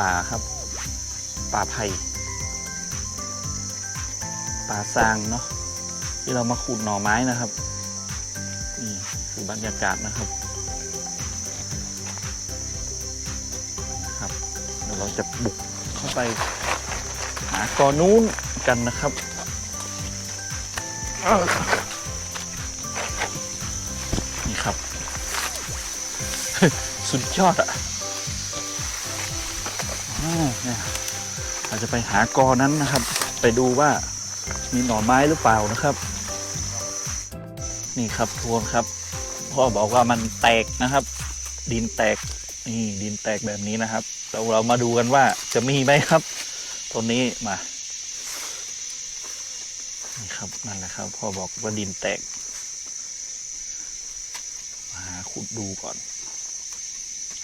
ป่าครับ ป่าไผ่ป่าซางเนาะที่เรามาขุดหน่อไม้นะครับนี่คือบรรยากาศนะครับนะครับเดี๋ยวเราจะบุกเข้าไปหากอนู้นกันนะครับนี่ครับ สุดยอดอะ เนี่ยเราจะไปหากอนั้นนะครับ ไปดูว่ามีหน่อไม้หรือเปล่านะครับ นี่ครับทวงครับ พ่อบอกว่ามันแตกนะครับ ดินแตกนี่ดินแตกแบบนี้นะครับ เราเรามาดูกันว่าจะมีไหมครับต้นนี้มานี่ครับนั่นแหละครับ พ่อบอกว่าดินแตก มาหาขุดดูก่อน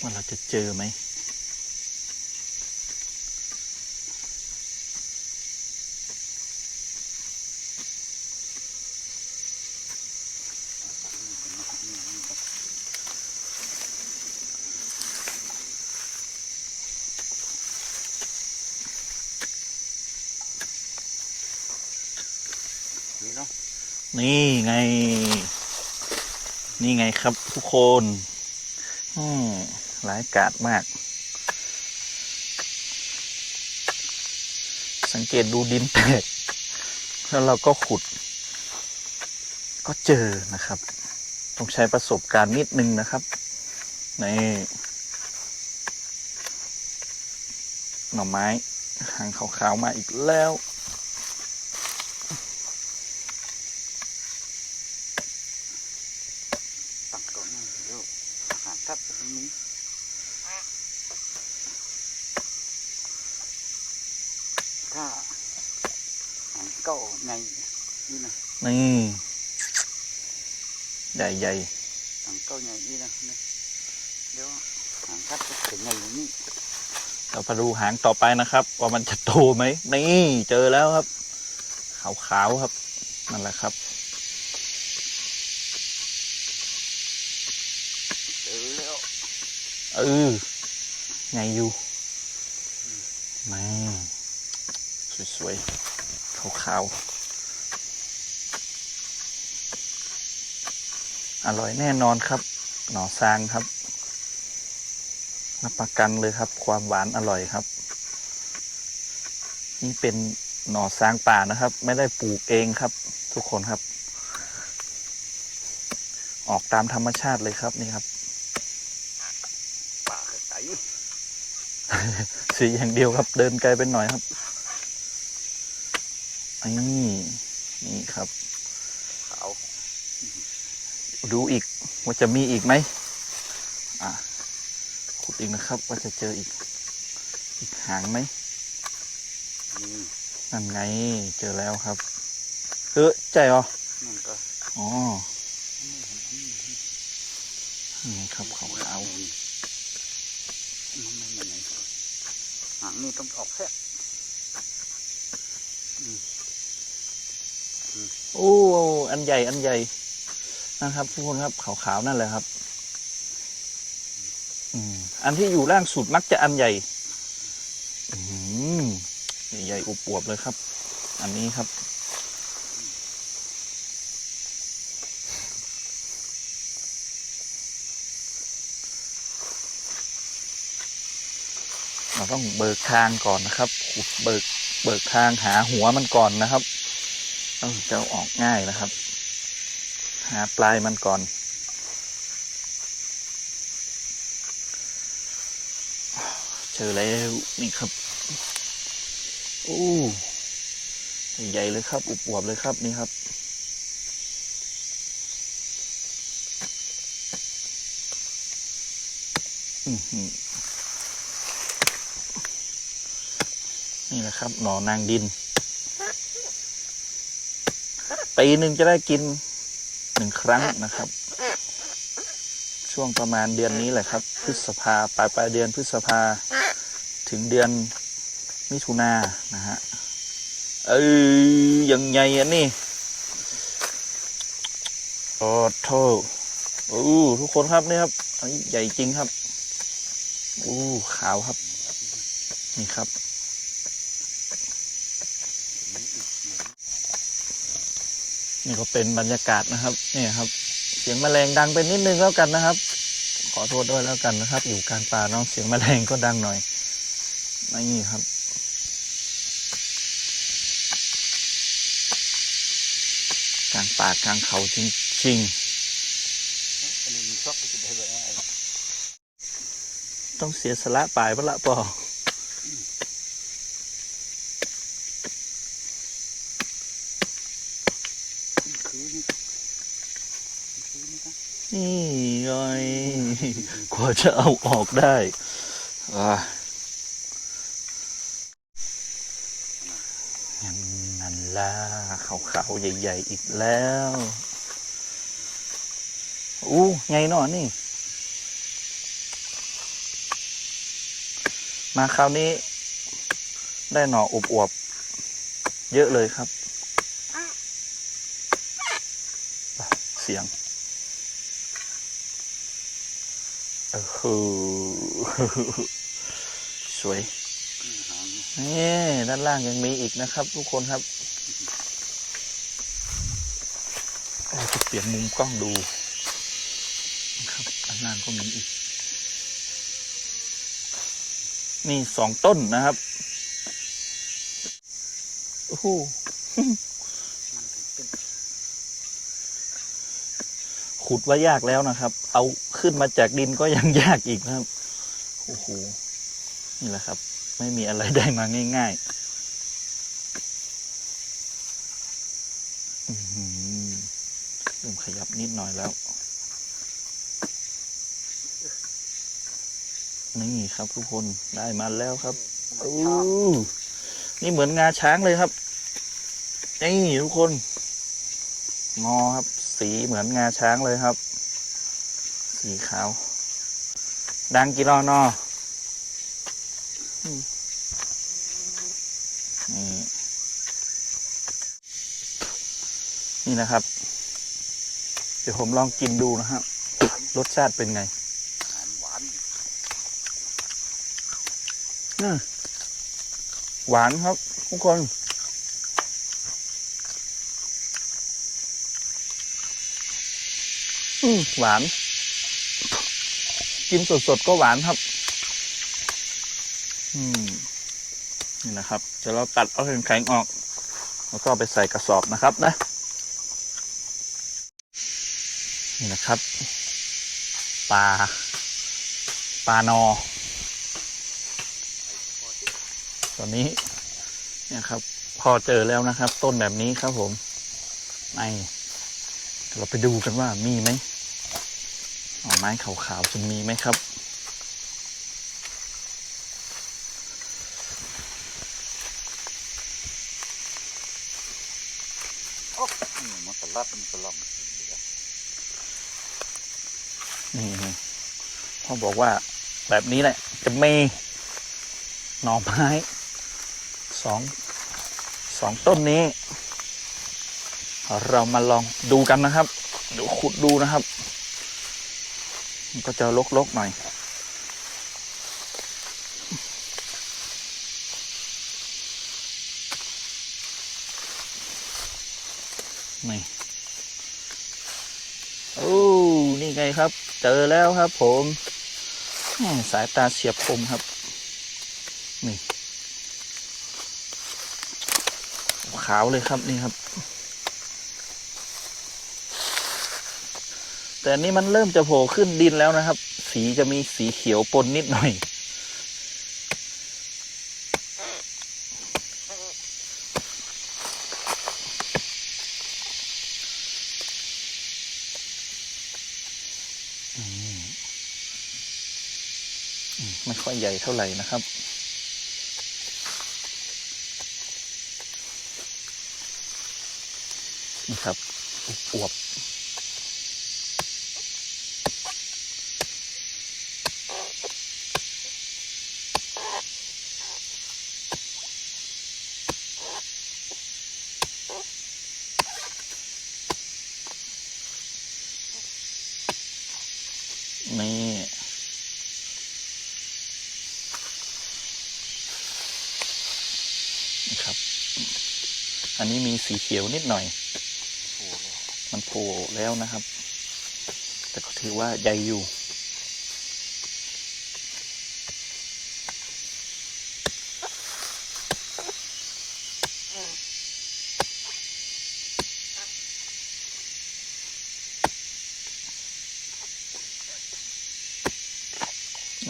ว่าเราจะเจอไหม นี่เนาะนี่ไง นี่ไงครับทุกคนอืมร้ายกาจมาก สังเกตดูดินแตก แล้วเราก็ขุด ก็เจอนะครับ ต้องใช้ประสบการณ์นิดนึงนะครับ ในหน่อไม้หางขาวๆมาอีกแล้ว ตั้งก่อนนะเดี๋ยวหาทับตรงนี้ถ้าหางเก้าใน นี่นะนี่ใหญ่ใหญ่หางเก้าใหญ่นี่นะนี่เดี๋ยวหางทับจะเป็นใหญ่อย่างนี้ๆเราไปดูหางต่อไปนะครับ ว่ามันจะโตไหมนี่เจอแล้วครับ ขาวๆครับนั่นแหละครับเจอแล้วเออไงอยู่ไม่สวยๆขาวๆ อร่อยแน่นอนครับ หน่อซางครับรับประกันเลยครับ ความหวานอร่อยครับ นี่เป็นหน่อซางป่านะครับ ไม่ได้ปลูกเองครับ ทุกคนครับ ออกตามธรรมชาติเลยครับนี่ครับป่าไก่สีอย่างเดียวครับ เดินไกลไปหน่อยครับนี่นี่ครับ ดูอีกว่าจะมีอีกไหมอะขุดอีกนะครับ ว่าจะเจออีก อีกหางไหมนี่นั่นไงเจอแล้วครับ เออใจเหรอนั่นก็อ๋อนี่ครับขาวมันไม่เหมือนไหนหางนี่ต้องออกแค่ๆโอ้ อันใหญ่ อันใหญ่ นะครับทุกคนครับขาวๆนั่นแหละครับอืมอันที่อยู่ล่างสุดมักจะอันใหญ่อืมใหญ่ๆอวบๆเลยครับ อันนี้ครับ เราต้องเบิกทางก่อนนะครับขุดเบิกเบิกทางหาหัวมันก่อนนะครับต้องจะออกง่ายนะครับ หาปลายมันก่อน เจอแล้วนี่ครับโอ้ใหญ่เลยครับ อุบอวบเลยครับนี่ครับ นี่แหละครับ หน่อนางดินปีหนึ่งจะได้กิน หนึ่งครั้งนะครับ ช่วงประมาณเดือนนี้แหละครับ พฤษภาปลายปลายเดือนพฤษภาถึงเดือนมิถุนานะฮะเอ้ยยังไงอันนี้โอ้โทโอ้ทุกคนครับนี่ครับอันนี้ใหญ่จริงครับอู้ขาวครับ นี่ครับ นี่ก็เป็นบรรยากาศนะครับนี่ครับ เสียงแมลงดังไปนิดนึงแล้วกันนะครับ ขอโทษด้วยแล้วกันนะครับ อยู่กลางป่าเนาะเสียงแมลงก็ดังหน่อยนี่ครับกลางป่ากลางเขาจริงๆต้องเสียสละป่ายพละปอนี่คือนี่ ก็นี่ไงกว่าจะเอาออกได้อ่านั่นนั่นล่ะขาวๆใหญ่ ๆ อีกแล้วอู้ไงหนอนี่ มาคราวนี้ ได้หน่ออวบๆเยอะเลยครับ เสียง เออคือสวยนี่ด้านล่างยังมีอีกนะครับ ทุกคนครับเราจะเปลี่ยนมุมกล้องดูครับด้านล่างก็มีอีก นี่สองต้นนะครับโอ้โหขุดว่ายากแล้วนะครับ เอา ขึ้นมาจากดินก็ยังยากอีกนะครับ โอ้โห นี่แหละครับ ไม่มีอะไรได้มาง่ายๆ อือหือเริ่มขยับนิดหน่อยแล้ว นี่ครับทุกคนได้มาแล้วครับมันอู้ชอบนี่เหมือนงาช้างเลยครับ นี่ทุกคน งอครับ สีเหมือนงาช้างเลยครับ สีขาว ดังกี่รอนอนี่นี่นะครับ เดี๋ยวผมลองกินดูนะครับรสชาติเป็นไงหารหวานหวานครับทุกคนหวาน กินสดๆก็หวานครับอืมนี่นะครับเดี๋ยวเราตัดเอาแข็งๆออก แล้วก็ไปใส่กระสอบนะครับนะ นี่นะครับปลาปลานอ ตอนนี้เนี่ยครับ พอเจอแล้วนะครับ ต้นแบบนี้ครับผมในเราไปดูกันว่ามีไหม หน่อไม้ขาวๆจะมีไหมครับโอ้อืมมันตลัดมันตลับนี่พ่อบอกว่าแบบนี้แหละ จะมีหน่อไม้สองสองต้นนี้ เรามาลองดูกันนะครับเดี๋ยวขุดดูนะครับ มันก็จะลกๆหน่อย นี่ โอ้ นี่ไงครับ เจอแล้วครับผมสายตาเฉียบคมครับ นี่ ขาวเลยครับนี่ครับ แต่นนี้มันเริ่มจะโผล่ขึ้นดินแล้วนะครับ สีจะมีสีเขียวปนนิดหน่อยมอืมไม่ค่อยใหญ่เท่าไหร่นะครับนี่ครับอวบนี่ อันนี้มีสีเขียวนิดหน่อย มันโผล่แล้วนะครับ แต่ก็ถือว่าใหญ่อยู่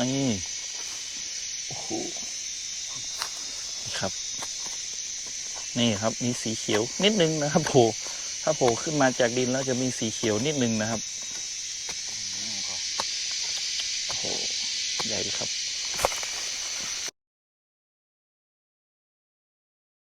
นี่โอ้โห นี่ครับ นี่ครับมีสีเขียวนิดนึงนะครับโผล่ถ้าโผล่ขึ้นมาจากดินแล้วจะมีสีเขียวนิดนึงนะครับ